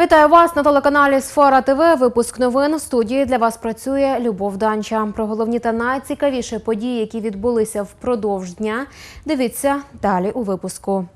Вітаю вас на телеканалі Сфера ТВ. Випуск новин в студії для вас працює Любов Данча. Про головні та найцікавіші події, які відбулися впродовж дня. Дивіться далі у випуску.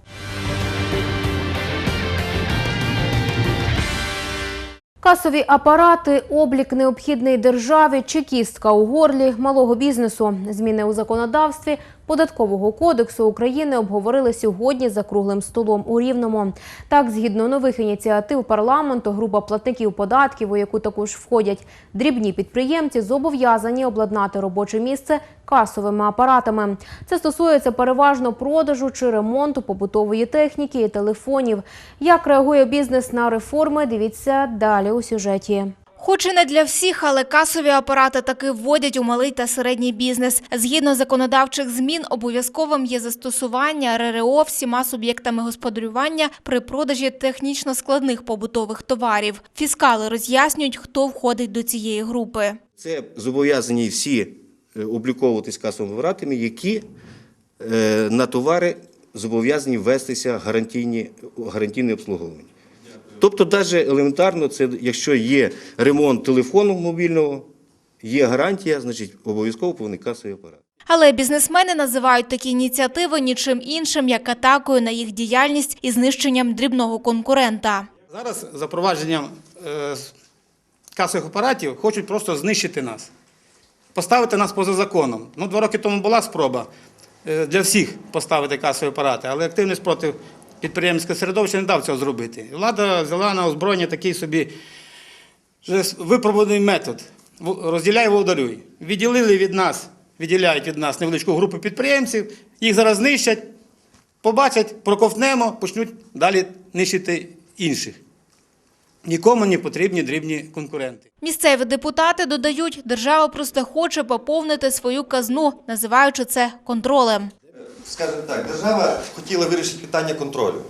Касові апарати, облік необхідний державі, чекістка у горлі малого бізнесу. Зміни у законодавстві податкового кодексу України обговорили сьогодні за круглим столом у Рівному. Так, згідно нових ініціатив парламенту, група платників податків, у яку також входять дрібні підприємці, зобов'язані обладнати робоче місце касовими апаратами. Це стосується переважно продажу чи ремонту побутової техніки і телефонів. Як реагує бізнес на реформи? Дивіться далі у сюжеті. Хоч і не для всіх, але касові апарати таки вводять у малий та середній бізнес. Згідно законодавчих змін, обов'язковим є застосування РРО всіма суб'єктами господарювання при продажі технічно складних побутових товарів. Фіскали роз'яснюють, хто входить до цієї групи. Це зобов'язані всі е, обліковуватись касовими апаратами, які е, на товари зобов'язані ввестися гарантійні, гарантійне обслуговування. Тобто, навіть елементарно, це якщо є ремонт телефону мобільного, є гарантія, значить обов'язково повний касовий апарат. Але бізнесмени називають такі ініціативи нічим іншим, як атакою на їх діяльність і знищенням дрібного конкурента. Зараз запровадженням е, касових апаратів хочуть просто знищити нас, поставити нас поза законом. Ну, два роки тому була спроба е, для всіх поставити касові апарати, але активний спротив підприємського середовища не дав цього зробити. Влада взяла на озброєння такий собі випробуваний метод. Розділяй, володарюй. Відділили від нас, відділяють від нас невеличку групу підприємців, їх зараз знищать, побачать, проковтнемо, почнуть далі нищити інших. Нікому не потрібні дрібні конкуренти. Місцеві депутати додають, держава просто хоче поповнити свою казну, називаючи це контролем. Скажімо так, держава хотіла вирішити питання контролю.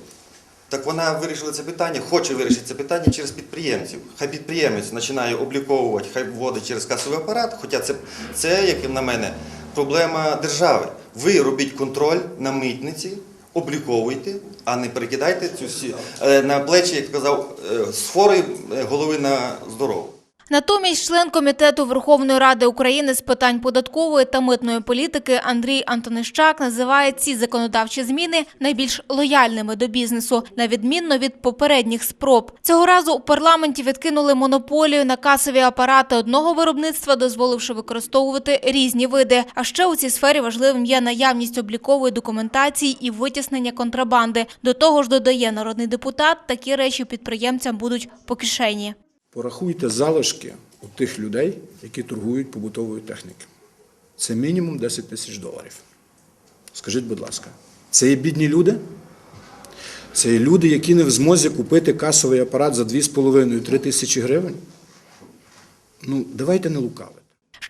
Так вона вирішила це питання, хоче вирішити це питання через підприємців. Хай підприємець починає обліковувати, хай вводить через касовий апарат. Хоча це, це як на мене, проблема держави. Ви робіть контроль на митниці, обліковуйте, а не перекидайте цю всі е, на плечі, як казав, е, з хворої е, голови на здорову. Натомість член комітету Верховної Ради України з питань податкової та митної політики Андрій Антонищак називає ці законодавчі зміни найбільш лояльними до бізнесу, на відмінно від попередніх спроб. Цього разу у парламенті відкинули монополію на касові апарати одного виробництва, дозволивши використовувати різні види. А ще у цій сфері важливим є наявність облікової документації і витіснення контрабанди. До того ж, додає народний депутат, такі речі підприємцям будуть по кишені. Порахуйте залишки у тих людей, які торгують побутовою технікою. Це мінімум 10 тисяч доларів. Скажіть, будь ласка, це є бідні люди? Це є люди, які не в змозі купити касовий апарат за 2,5-3 тисячі гривень? Ну, давайте не лукавити.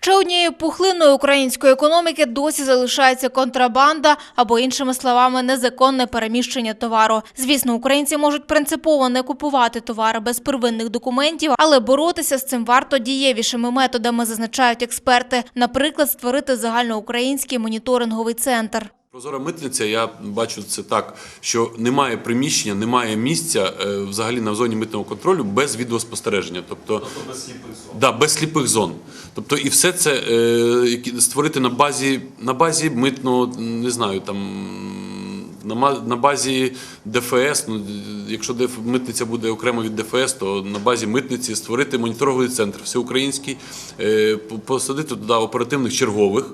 Ще однією пухлиною української економіки досі залишається контрабанда або, іншими словами, незаконне переміщення товару. Звісно, українці можуть принципово не купувати товари без первинних документів, але боротися з цим варто дієвішими методами, зазначають експерти. Наприклад, створити загальноукраїнський моніторинговий центр. Прозора митниця, я бачу це так, що немає приміщення, немає місця е, взагалі на зоні митного контролю без відеоспостереження. Тобто, без сліпих зон. Да, без сліпих зон. Тобто, і все це е, створити на базі, на базі митного, не знаю, там. На на базі ДФС, ну якщо ДФ митниця буде окремо від ДФС, то на базі митниці створити моніторинговий центр всеукраїнський, е, посадити туди оперативних чергових,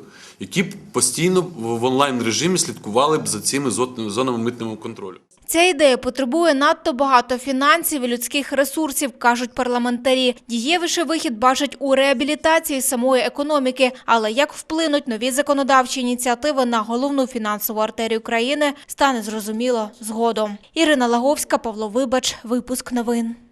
які б постійно в онлайн режимі слідкували б за цими зонами митного контролю. Ця ідея потребує надто багато фінансів і людських ресурсів, кажуть парламентарі. Дієвіший вихід бачать у реабілітації самої економіки. Але як вплинуть нові законодавчі ініціативи на головну фінансову артерію країни, стане зрозуміло згодом. Ірина Лаговська, Павло Вибач, випуск новин. –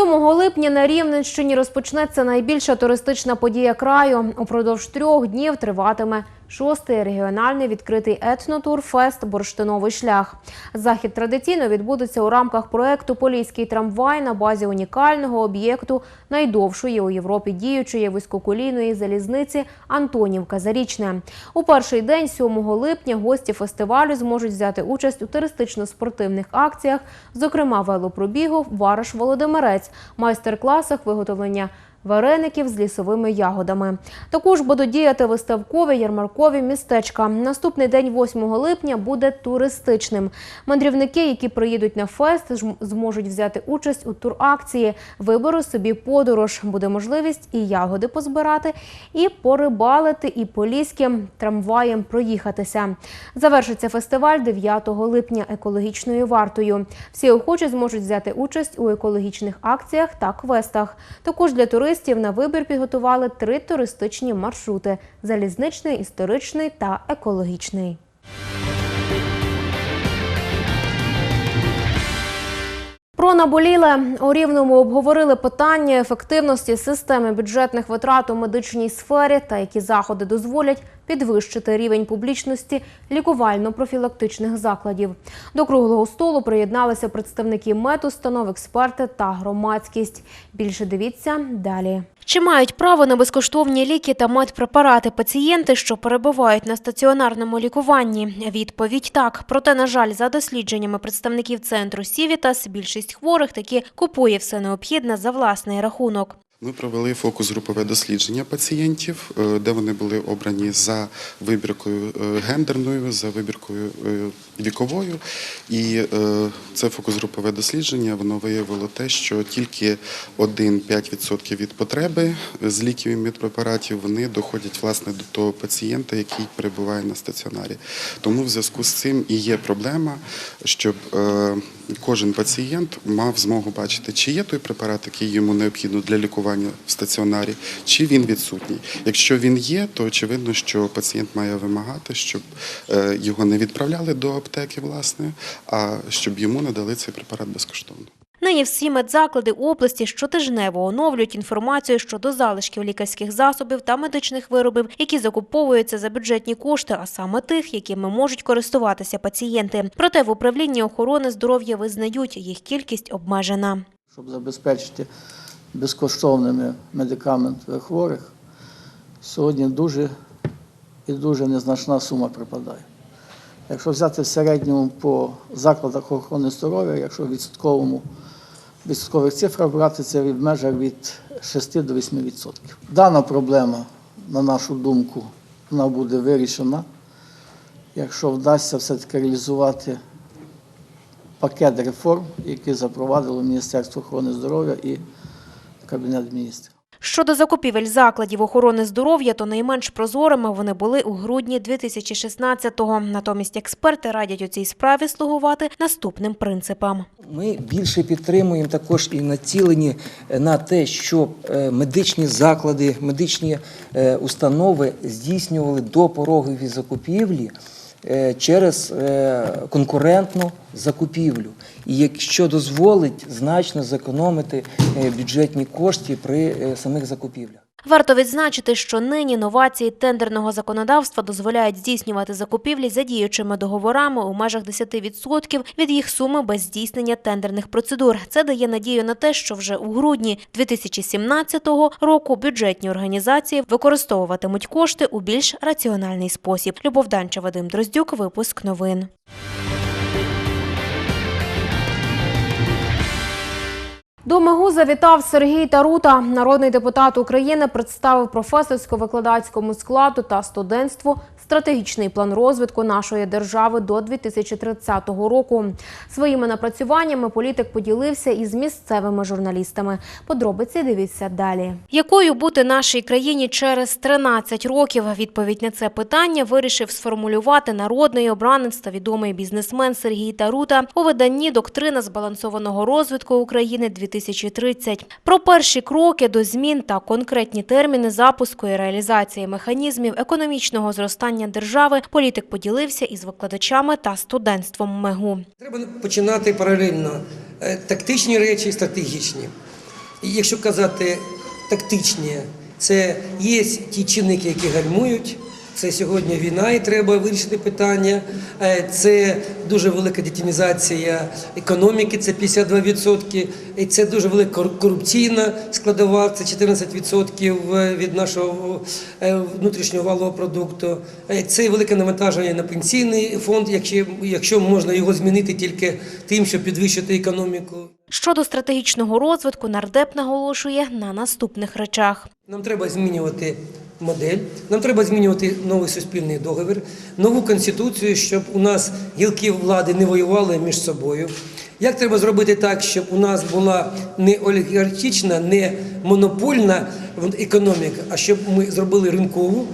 7 липня на Рівненщині розпочнеться найбільша туристична подія краю. Упродовж трьох днів триватиме шостий регіональний відкритий етнотурфест Бурштиновий шлях. Захід традиційно відбудеться у рамках проекту Поліський трамвай на базі унікального об'єкту найдовшої у Європі діючої вузькоколійної залізниці Антонівка Зарічне. У перший день, 7 липня, гості фестивалю зможуть взяти участь у туристично-спортивних акціях, зокрема велопробігу Вараш Володимирець, майстер-класах виготовлення вареників з лісовими ягодами. Також будуть діяти виставкові ярмаркові містечка. Наступний день, 8 липня, буде туристичним. Мандрівники, які приїдуть на фест, зможуть взяти участь у туракції. Виберу собі подорож. Буде можливість і ягоди позбирати, і порибалити, і поліським трамваєм проїхатися. Завершиться фестиваль 9 липня екологічною вартою. Всі охочі зможуть взяти участь у екологічних акціях та квестах. Також для туристів на вибір підготували три туристичні маршрути: залізничний, історичний та екологічний. Про наболіле у рівному обговорили питання ефективності системи бюджетних витрат у медичній сфері та які заходи дозволять підвищити рівень публічності лікувально-профілактичних закладів. До круглого столу приєдналися представники медустанов, експерти та громадськість. Більше дивіться далі. Чи мають право на безкоштовні ліки та медпрепарати пацієнти, що перебувають на стаціонарному лікуванні? Відповідь так. Проте, на жаль, за дослідженнями представників центру Сівітас, більшість хворих таки купує все необхідне за власний рахунок. Ми провели фокус-групове дослідження пацієнтів, е, де вони були обрані за вибіркою е, гендерною, за вибіркою е, віковою. І це фокус-групове дослідження воно виявило те, що тільки 1-5% від потреби з ліків і медпрепаратів вони доходять власне до того пацієнта, який перебуває на стаціонарі. Тому в зв'язку з цим і є проблема, щоб кожен пацієнт мав змогу бачити, чи є той препарат, який йому необхідно для лікування в стаціонарі, чи він відсутній. Якщо він є, то очевидно, що пацієнт має вимагати, щоб е, його не відправляли до аптеки, власне, а щоб йому надали цей препарат безкоштовно. Нині всі медзаклади області щотижнево оновлюють інформацію щодо залишків лікарських засобів та медичних виробів, які закуповуються за бюджетні кошти, а саме тих, якими можуть користуватися пацієнти. Проте в управлінні охорони здоров'я визнають, їх кількість обмежена. щоб забезпечити безкоштовними медикаменти хворих, сьогодні дуже і дуже незначна сума припадає. Якщо взяти в середньому по закладах охорони здоров'я, якщо відсотковому відсоткових цифрах брати, це в межах від 6 до 8%. Дана проблема, на нашу думку, вона буде вирішена, якщо вдасться все-таки реалізувати пакет реформ, які запровадило Міністерство охорони здоров'я і Кабінет міністрів. Щодо закупівель закладів охорони здоров'я, то найменш прозорими вони були у грудні 2016-го. Натомість експерти радять у цій справі слугувати наступним принципам. Ми більше підтримуємо також і націлені на те, щоб е, медичні заклади, медичні е, установи здійснювали допорогові закупівлі е, через е, конкурентну закупівлю. І якщо дозволить значно зекономити е, бюджетні кошти при е, самих закупівлях. Варто відзначити, що нині новації тендерного законодавства дозволяють здійснювати закупівлі за діючими договорами у межах 10% від їх суми без здійснення тендерних процедур. Це дає надію на те, що вже у грудні 2017 року бюджетні організації використовуватимуть кошти у більш раціональний спосіб. Любов Данча, Вадим Дроздюк, випуск новин. До МЕГУ завітав Сергій Тарута. Народний депутат України представив професорсько-викладацькому складу та студентству стратегічний план розвитку нашої держави до 2030 року. Своїми напрацюваннями політик поділився із місцевими журналістами. Подробиці дивіться далі. Якою бути нашій країні через 13 років? Відповідь на це питання вирішив сформулювати народний обранець та відомий бізнесмен Сергій Тарута у виданні Доктрина збалансованого розвитку України 2030. Про перші кроки до змін та конкретні терміни запуску і реалізації механізмів економічного зростання держави політик поділився із викладачами та студентством МЕГУ. Треба починати паралельно е, тактичні речі і стратегічні. Якщо казати тактичні, це є ті чинники, які гальмують, Це сьогодні війна, і треба вирішити питання. Е, Це дуже велика детінізація економіки, це 52%. І це дуже велика корупційна складова, це 14% від нашого е, внутрішнього валового продукту. Е, Це велике навантаження на пенсійний фонд, якщо, якщо можна його змінити тільки тим, щоб підвищити економіку. Щодо стратегічного розвитку, нардеп наголошує на наступних речах. Нам треба змінювати модель, нам треба змінювати новий суспільний договір, нову конституцію, щоб у нас гілки влади не воювали між собою. Як треба зробити так, щоб у нас була не олігархічна, не монопольна економіка, а щоб ми зробили ринкову,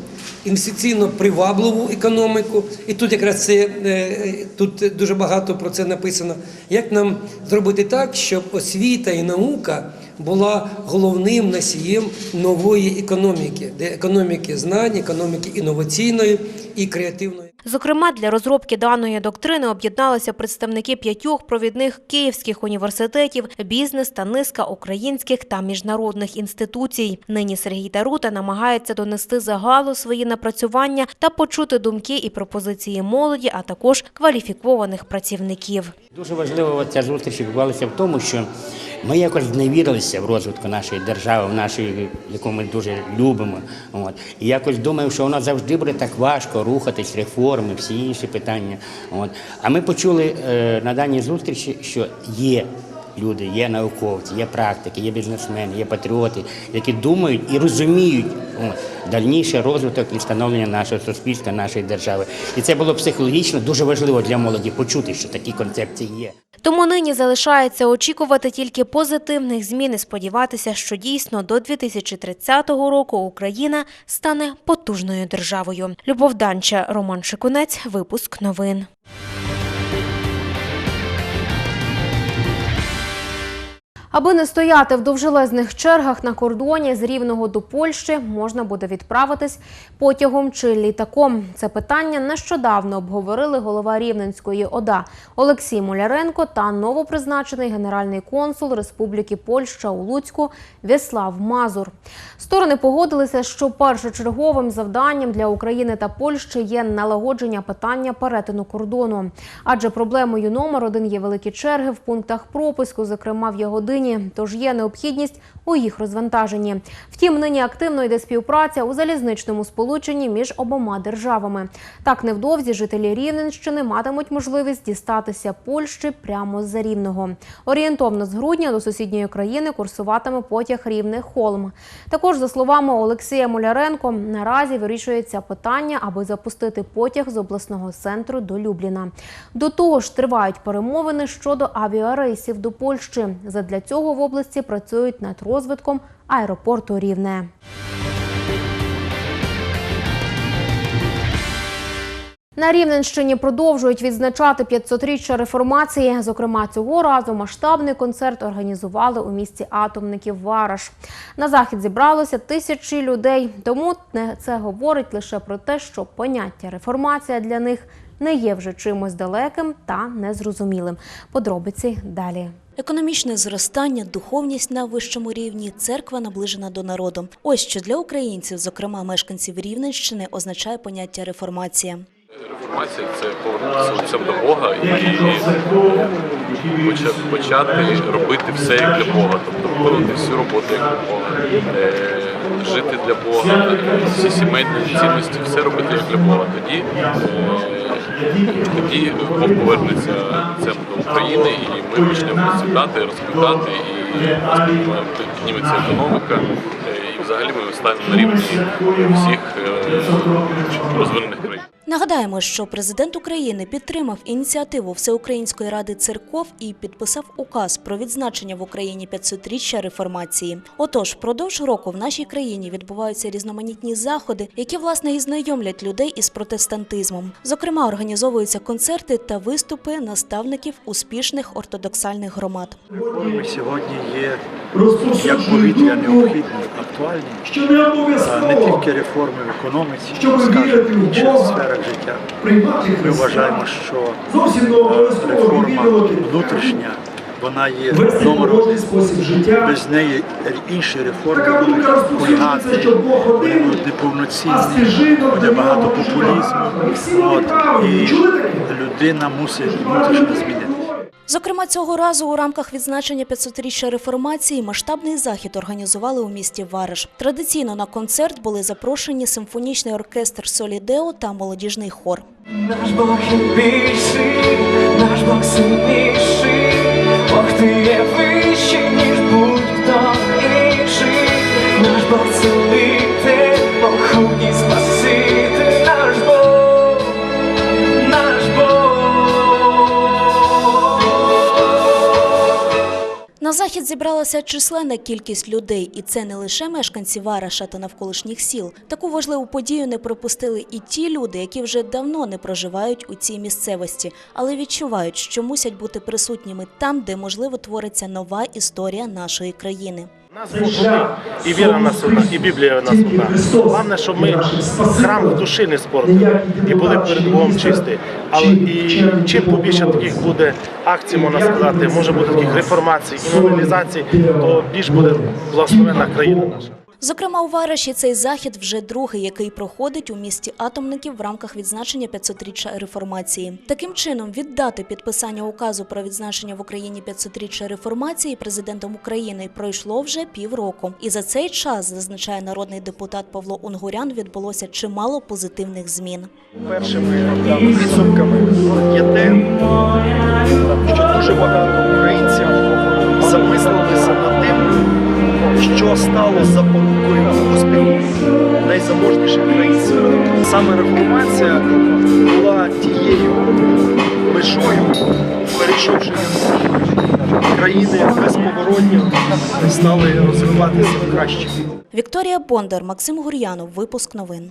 інвестиційно привабливу економіку. І тут якраз це е, тут дуже багато про це написано. Як нам зробити так, щоб освіта і наука була головним носієм нової економіки, де економіки знань, економіки інноваційної і креативної. Зокрема, для розробки даної доктрини об'єдналися представники п'ятьох провідних київських університетів, бізнес та низка українських та міжнародних інституцій. Нині Сергій Тарута намагається донести загалу свої напрацювання та почути думки і пропозиції молоді, а також кваліфікованих працівників. Дуже важливо ця зустріч відбувалася в тому, що ми якось зневірилися в розвитку нашої держави, в нашої, яку ми дуже любимо. От. І якось думаємо, що воно завжди буде так важко рухатись, реформи, всі інші питання. От. А ми почули е, на даній зустрічі, що є. Люди, є науковці, є практики, є бізнесмени, є патріоти, які думають і розуміють дальніший розвиток і становлення нашого суспільства, нашої держави. І це було психологічно дуже важливо для молоді почути, що такі концепції є. Тому нині залишається очікувати тільки позитивних змін і сподіватися, що дійсно до 2030 року Україна стане потужною державою. Любов Данча, Роман Шикунець, випуск новин. Аби не стояти в довжелезних чергах на кордоні з Рівного до Польщі, можна буде відправитись потягом чи літаком. Це питання нещодавно обговорили голова Рівненської ОДА Олексій Муляренко та новопризначений генеральний консул Республіки Польща у Луцьку В'яслав Мазур. Сторони погодилися, що першочерговим завданням для України та Польщі є налагодження питання перетину кордону, адже проблемою номер один є великі черги в пунктах пропуску, зокрема в Ягодині. Тож є необхідність у їх розвантаженні. Втім, нині активно йде співпраця у залізничному сполученні між обома державами. Так невдовзі жителі Рівненщини матимуть можливість дістатися Польщі прямо з-за Рівного. Орієнтовно з грудня до сусідньої країни курсуватиме потяг Рівне Холм. Також, за словами Олексія Муляренко, наразі вирішується питання, аби запустити потяг з обласного центру до Любліна. До того ж, тривають перемовини щодо авіарейсів до Польщі. Задля цього в області працюють над розвитком аеропорту Рівне. На Рівненщині продовжують відзначати 500-річчя реформації. Зокрема, цього разу масштабний концерт організували у місті атомників Вараш. На захід зібралося тисячі людей. Тому це говорить лише про те, що поняття реформація для них не є вже чимось далеким та незрозумілим. Подробиці далі. Економічне зростання, духовність на вищому рівні, церква наближена до народу. Ось що для українців, зокрема мешканців Рівненщини, означає поняття реформація. Реформація це повернутися лицем до Бога і почати робити все як для Бога, тобто виконувати всю роботу як для Бога, е, жити для Бога, всі сімейні цінності, все робити як для Бога. Тоді, Бог повернеться до України, і ми почнемо процвітати, розквітати, і підніметься економіка. е, І взагалі ми станемо на рівні всіх е, розвинених країн. Нагадаємо, що президент України підтримав ініціативу Всеукраїнської ради церков і підписав указ про відзначення в Україні 500-річчя реформації. Отож, впродовж року в нашій країні відбуваються різноманітні заходи, які власне і знайомлять людей із протестантизмом. Зокрема, організовуються концерти та виступи наставників успішних ортодоксальних громад. Реформи сьогодні є як повітря необхідні, актуальні, не тільки реформи в економіці, скажімо, в інших сферах життя. Ми вважаємо, що реформа внутрішня вона є номером життя. Без неї інші реформи будуть кульгати, вони будуть неповноцінні, буде багато популізму. От, і людина мусить внутрішньо змінити. Зокрема, цього разу у рамках відзначення 500-річчя реформації масштабний захід організували у місті Вариш. Традиційно на концерт були запрошені симфонічний оркестр Солідео та молодіжний хор. Наш Бог більший, наш Бог сильніший, Бог ти є вищий, ніж будь-хто інший. Наш Бог цілитель, На захід зібралася численна кількість людей, і це не лише мешканці Вараша та навколишніх сіл. Таку важливу подію не пропустили і ті люди, які вже давно не проживають у цій місцевості, але відчувають, що мусять бути присутніми там, де можливо твориться нова історія нашої країни. Нас Бог і віра нас одна, і Біблія нас одна. Головне, щоб ми храм в душі не спортили і були перед Богом чисті. Але і чим побільше таких буде акцій, можна сказати, може бути таких реформацій і мобілізацій, то більш буде благословенна країна наша. Зокрема, у Вараші цей захід вже другий, який проходить у місті атомників в рамках відзначення 500-річчя реформації. Таким чином, віддати підписання указу про відзначення в Україні 500-річчя реформації президентом України пройшло вже півроку. І за цей час, зазначає народний депутат Павло Унгурян, відбулося чимало позитивних змін. Першими підсумками є те, що дуже багато українців замислилися над тим, що стало запорукою успіху найзаможніших країн світу. Саме реформація була тією межою, перейшовши країни безповоротньо стали розвиватися в краще. Вікторія Бондар, Максим Гур'янов. Випуск новин.